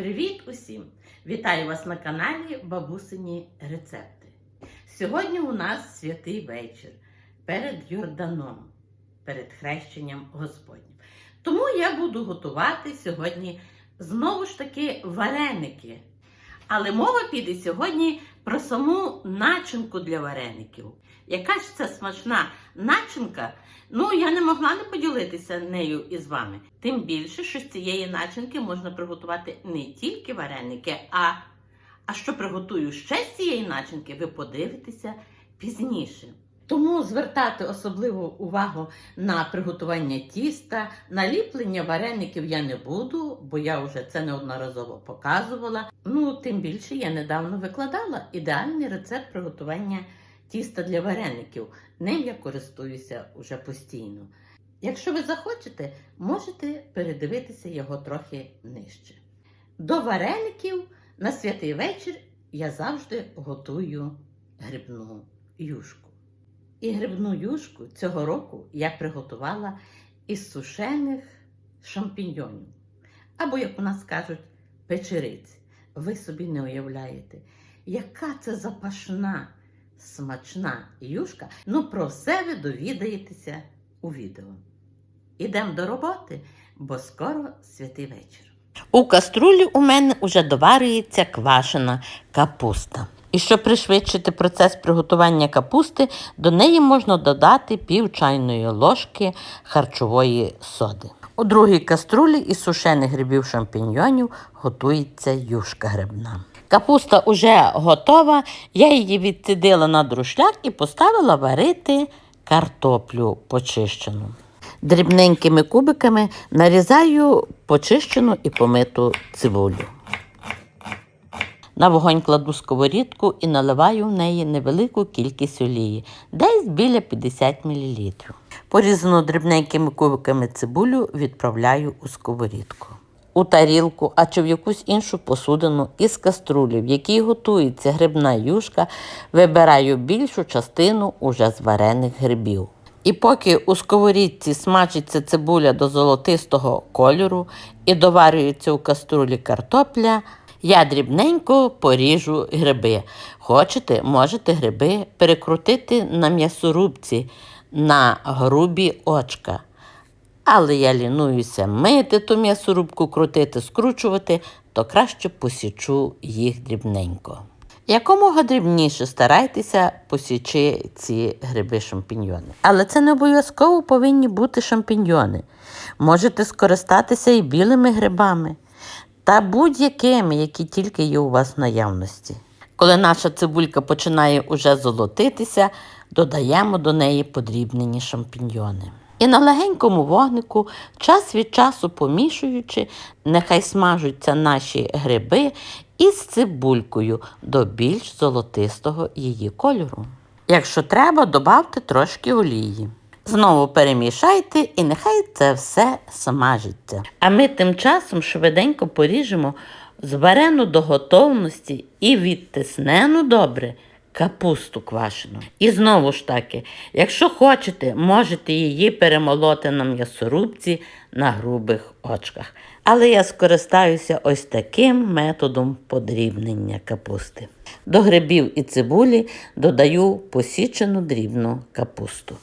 Привіт усім! Вітаю вас на каналі Бабусині Рецепти. Сьогодні у нас святий вечір перед Йорданом, перед хрещенням Господнім. Тому я буду готувати сьогодні знову ж таки вареники. Але мова піде сьогодні про саму начинку для вареників. Яка ж це смачна начинка? Ну, я не могла не поділитися нею із вами. Тим більше, що з цієї начинки можна приготувати не тільки вареники, а, а що приготую ще з цієї начинки, ви подивитеся пізніше. Тому звертати особливу увагу на приготування тіста, на ліплення вареників я не буду, бо я вже це неодноразово показувала. Ну, тим більше я недавно викладала ідеальний рецепт приготування тіста для вареників. Ним я користуюся уже постійно. Якщо ви захочете, можете передивитися його трохи нижче. До вареників на святий вечір я завжди готую грибну юшку. І грибну юшку цього року я приготувала із сушених шампіньйонів. Або, як у нас кажуть, печериць. Ви собі не уявляєте, яка це запашна, смачна юшка. Ну, про все ви довідаєтеся у відео. Ідемо до роботи, бо скоро святий вечір. У каструлі у мене вже доварюється квашена капуста. І щоб пришвидшити процес приготування капусти, до неї можна додати пів чайної ложки харчової соди. У другій каструлі із сушених грибів шампіньйонів готується юшка грибна. Капуста уже готова, я її відцідила на друшляк і поставила варити картоплю почищену. Дрібненькими кубиками нарізаю почищену і помиту цибулю. На вогонь кладу сковорідку і наливаю в неї невелику кількість олії, десь біля 50 мл. Порізану дрібненькими кубиками цибулю відправляю у сковорідку. У тарілку, а чи в якусь іншу посудину із каструлі, в якій готується грибна юшка, вибираю більшу частину уже зварених грибів. І поки у сковорідці смажиться цибуля до золотистого кольору і доварюється у каструлі картопля, я дрібненько поріжу гриби. Хочете, можете гриби перекрутити на м'ясорубці на грубі очка. Але я лінуюся мити ту м'ясорубку, крутити, скручувати, то краще посічу їх дрібненько. Якомога дрібніше старайтеся посічи ці гриби шампіньйони. Але це не обов'язково повинні бути шампіньйони. Можете скористатися і білими грибами та будь-якими, які тільки є у вас в наявності. Коли наша цибулька починає уже золотитися, додаємо до неї подрібнені шампіньйони. І на легенькому вогнику, час від часу помішуючи, нехай смажуться наші гриби із цибулькою до більш золотистого її кольору. Якщо треба, додавте трошки олії. Знову перемішайте і нехай це все смажиться. А ми тим часом швиденько поріжемо зварену до готовності і відтиснену добре капусту квашену. І знову ж таки, якщо хочете, можете її перемолоти на м'ясорубці на грубих очках. Але я скористаюся ось таким методом подрібнення капусти. До грибів і цибулі додаю посічену дрібну капусту.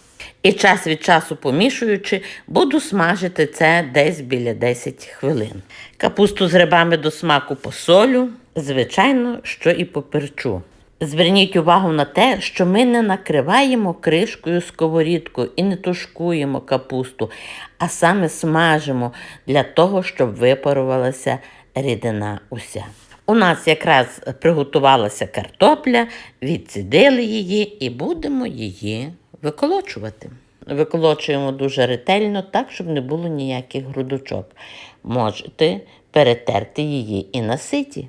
І час від часу помішуючи, буду смажити це десь біля 10 хвилин. Капусту з грибами до смаку посолю, звичайно, що і поперчу. Зверніть увагу на те, що ми не накриваємо кришкою сковорідку і не тушкуємо капусту, а саме смажимо для того, щоб випарувалася рідина уся. У нас якраз приготувалася картопля, відсідили її і будемо її виколочувати. Виколочуємо дуже ретельно, так, щоб не було ніяких грудочок. Можете перетерти її і на ситі.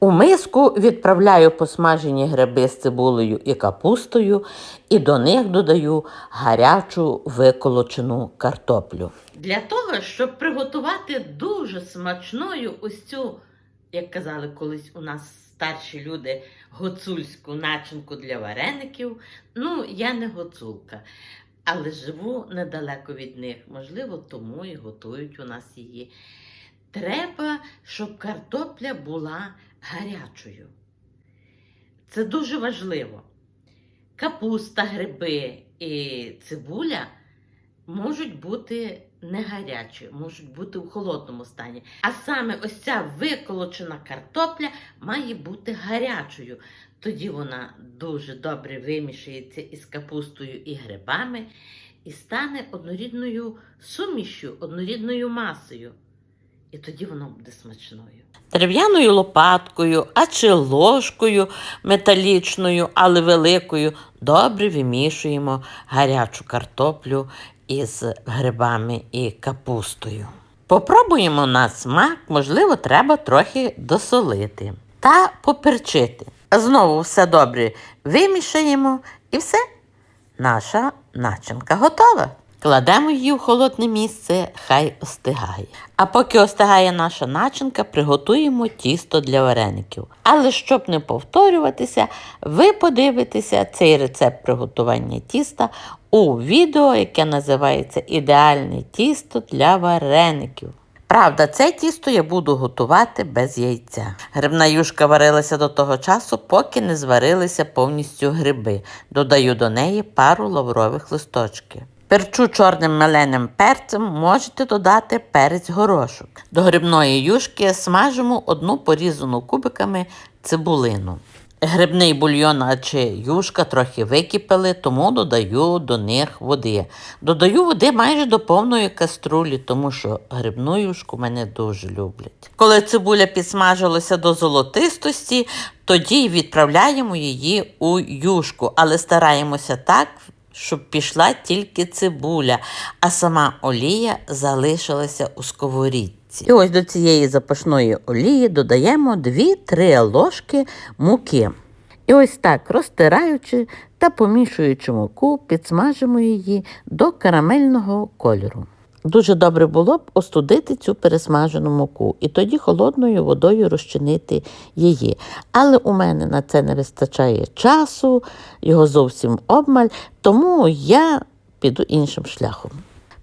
У миску відправляю посмажені гриби з цибулею і капустою, і до них додаю гарячу виколочену картоплю. Для того, щоб приготувати дуже смачною ось цю, як казали колись у нас старші люди, гоцульську начинку для вареників. Ну, я не гоцулка, але живу недалеко від них. Можливо, тому і готують у нас її. треба, щоб картопля була гарячою. Це дуже важливо. Капуста, гриби і цибуля можуть бути не гарячі, можуть бути у холодному стані. А саме ось ця виколочена картопля має бути гарячою. Тоді вона дуже добре вимішується із капустою і грибами і стане однорідною сумішю, однорідною масою. І тоді воно буде смачною. Дерев'яною лопаткою, а чи ложкою металічною, але великою, добре вимішуємо гарячу картоплю із грибами і капустою. Попробуємо на смак, можливо, треба трохи досолити та поперчити. Знову все добре вимішаємо і все. Наша начинка готова. Кладемо її в холодне місце, хай остигає. А поки остигає наша начинка, приготуємо тісто для вареників. Але щоб не повторюватися, ви подивитеся цей рецепт приготування тіста у відео, яке називається Ідеальне тісто для вареників. Правда, це тісто я буду готувати без яйця. Грибна юшка варилася до того часу, поки не зварилися повністю гриби. Додаю до неї пару лаврових листочків. Перчу чорним меленим перцем можете додати перець горошок. До грибної юшки смажимо одну порізану кубиками цибулину. Грибний бульйон чи юшка трохи википели, тому додаю до них води. Додаю води майже до повної каструлі, тому що грибну юшку мене дуже люблять. Коли цибуля підсмажилася до золотистості, тоді відправляємо її у юшку, але стараємося так, щоб пішла тільки цибуля, а сама олія залишилася у сковорідці. І ось до цієї запашної олії додаємо 2-3 ложки муки. І ось так, розтираючи та помішуючи муку, підсмажимо її до карамельного кольору. Дуже добре було б остудити цю пересмажену муку і тоді холодною водою розчинити її. Але у мене на це не вистачає часу, його зовсім обмаль, тому я піду іншим шляхом.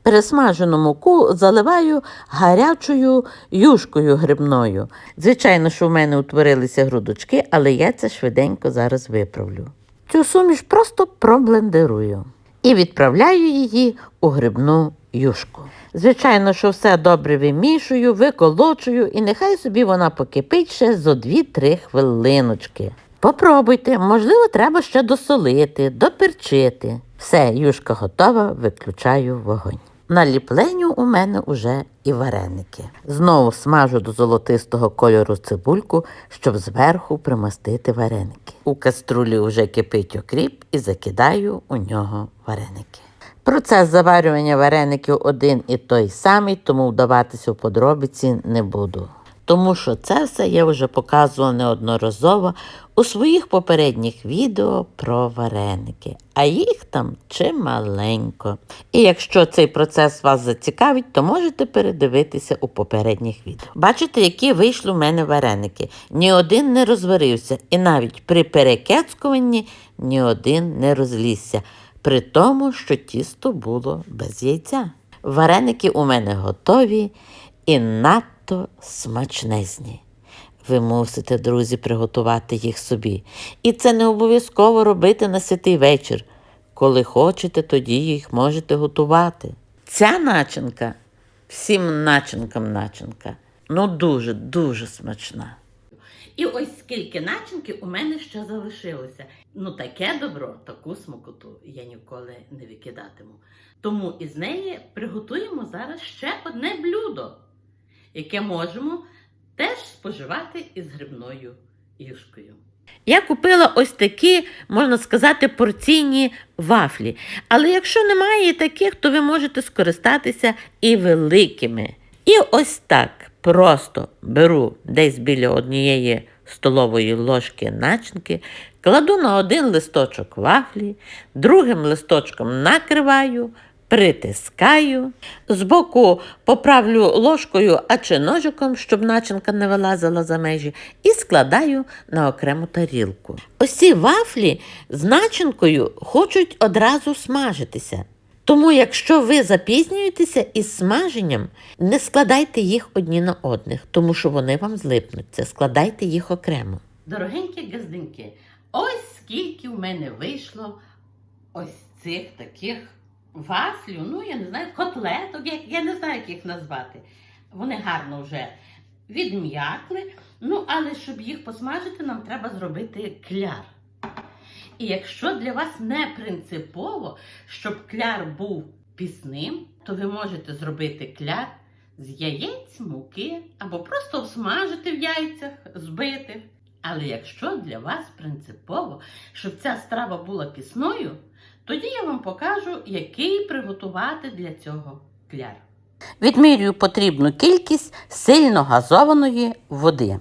Пересмажену муку заливаю гарячою юшкою грибною. Звичайно, що в мене утворилися грудочки, але я це швиденько зараз виправлю. Цю суміш просто проблендерую і відправляю її у грибну юшку. Звичайно, що все добре вимішую, виколочую, і нехай собі вона покипить ще зо 2-3 хвилиночки. Попробуйте, можливо, треба ще досолити, доперчити. Все, юшка готова, виключаю вогонь. На ліпленню у мене уже і вареники. Знову смажу до золотистого кольору цибульку, щоб зверху примастити вареники. У каструлі вже кипить окріп і закидаю у нього вареники. Процес заварювання вареників один і той самий, тому вдаватися в подробиці не буду. Тому що це все я вже показувала неодноразово у своїх попередніх відео про вареники, а їх там чималенько. І якщо цей процес вас зацікавить, то можете передивитися у попередніх відео. Бачите, які вийшли в мене вареники. Ні один не розварився, і навіть при перекецькуванні ні один не розлізся, при тому, що тісто було без яйця. Вареники у мене готові і надто смачнезні. Ви мусите, друзі, приготувати їх собі. І це не обов'язково робити на святий вечір. Коли хочете, тоді їх можете готувати. Ця начинка всім начинкам начинка. Ну дуже, дуже смачна. І ось скільки начинки у мене ще залишилося. Ну, таке добро, таку смакоту я ніколи не викидатиму. Тому із неї приготуємо зараз ще одне блюдо, яке можемо теж споживати із грибною юшкою. Я купила ось такі, можна сказати, порційні вафлі. Але якщо немає таких, то ви можете скористатися і великими. І ось так просто беру десь біля однієї столової ложки начинки, кладу на один листочок вафлі, другим листочком накриваю, притискаю, збоку поправлю ложкою а чи ножиком, щоб начинка не вилазила за межі, і складаю на окрему тарілку. Ці вафлі з начинкою хочуть одразу смажитися. Тому, якщо ви запізнюєтеся із смаженням, не складайте їх одні на одних, тому що вони вам злипнуться. Складайте їх окремо. Дорогенькі газденьки, ось скільки в мене вийшло ось цих таких вафлів, ну я не знаю, котлеток, як, я не знаю, як їх назвати. Вони гарно вже відм'якли. Ну, але щоб їх посмажити, нам треба зробити кляр. І якщо для вас не принципово, щоб кляр був пісним, то ви можете зробити кляр з яєць, муки або просто обсмажити в яйцях, збити. Але якщо для вас принципово, щоб ця страва була пісною, тоді я вам покажу, який приготувати для цього кляр. Відмірюю потрібну кількість сильно газованої води.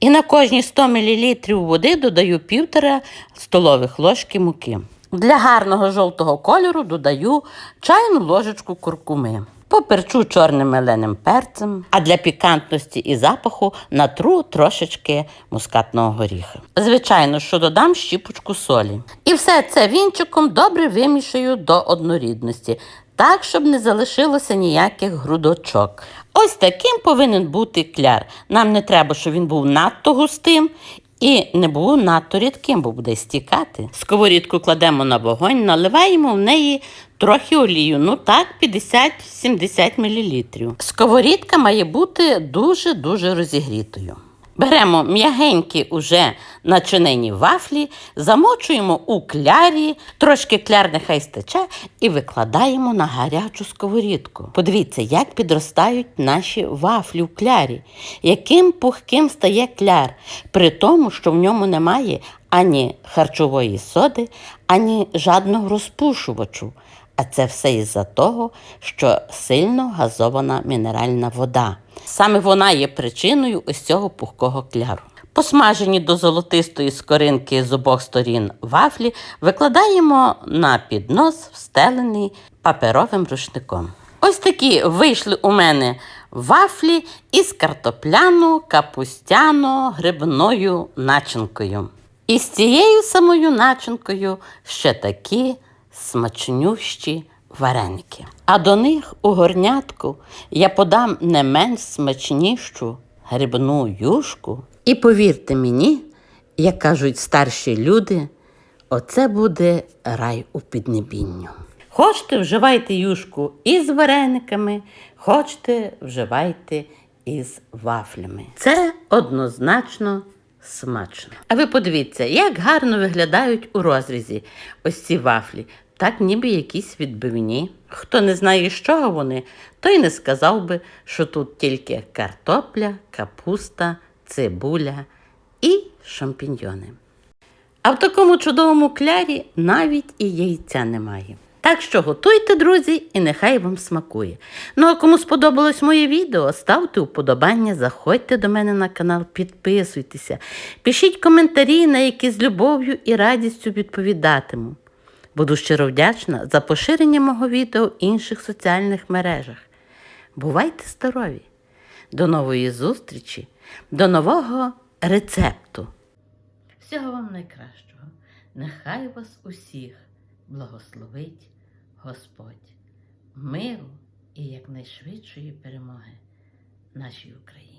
І на кожні 100 мл води додаю півтора столових ложки муки. Для гарного жовтого кольору додаю чайну ложечку куркуми. Поперчу чорним меленим перцем, а для пікантності і запаху натру трошечки мускатного горіха. Звичайно, що додам щіпочку солі. І все це вінчиком добре вимішаю до однорідності, так, щоб не залишилося ніяких грудочок. Ось таким повинен бути кляр. Нам не треба, щоб він був надто густим і не було надто рідким, бо буде стікати. Сковорідку кладемо на вогонь, наливаємо в неї трохи олію, ну так, 50-70 мл. Сковорідка має бути дуже-дуже розігрітою. Беремо м'ягенькі уже начинені вафлі, замочуємо у клярі, трошки кляр нехай стече, і викладаємо на гарячу сковорідку. Подивіться, як підростають наші вафлі в клярі, яким пухким стає кляр, при тому, що в ньому немає ані харчової соди, ані жадного розпушувачу. А це все із-за того, що сильно газована мінеральна вода. Саме вона є причиною ось цього пухкого кляру. Посмажені до золотистої скоринки з обох сторін вафлі викладаємо на піднос, встелений паперовим рушником. Ось такі вийшли у мене вафлі із картопляно, капустяно, грибною начинкою. І з цією самою начинкою ще такі смачнющі вареники. А до них у горнятку я подам не менш смачнішу грибну юшку. І повірте мені, як кажуть старші люди, оце буде рай у піднебінню. Хочете, вживайте юшку із варениками, хочете, вживайте із вафлями. Це однозначно смачно. А ви подивіться, як гарно виглядають у розрізі ось ці вафлі. Так ніби якісь відбивні. Хто не знає, з чого вони, той не сказав би, що тут тільки картопля, капуста, цибуля і шампіньйони. А в такому чудовому клярі навіть і яйця немає. Так що готуйте, друзі, і нехай вам смакує. Ну а кому сподобалось моє відео, ставте вподобання, заходьте до мене на канал, підписуйтеся, пишіть коментарі, на які з любов'ю і радістю відповідатиму. Буду щиро вдячна за поширення мого відео в інших соціальних мережах. Бувайте здорові! До нової зустрічі, до нового рецепту. Всього вам найкращого. Нехай вас усіх благословить Господь, миру і якнайшвидшої перемоги нашій Україні.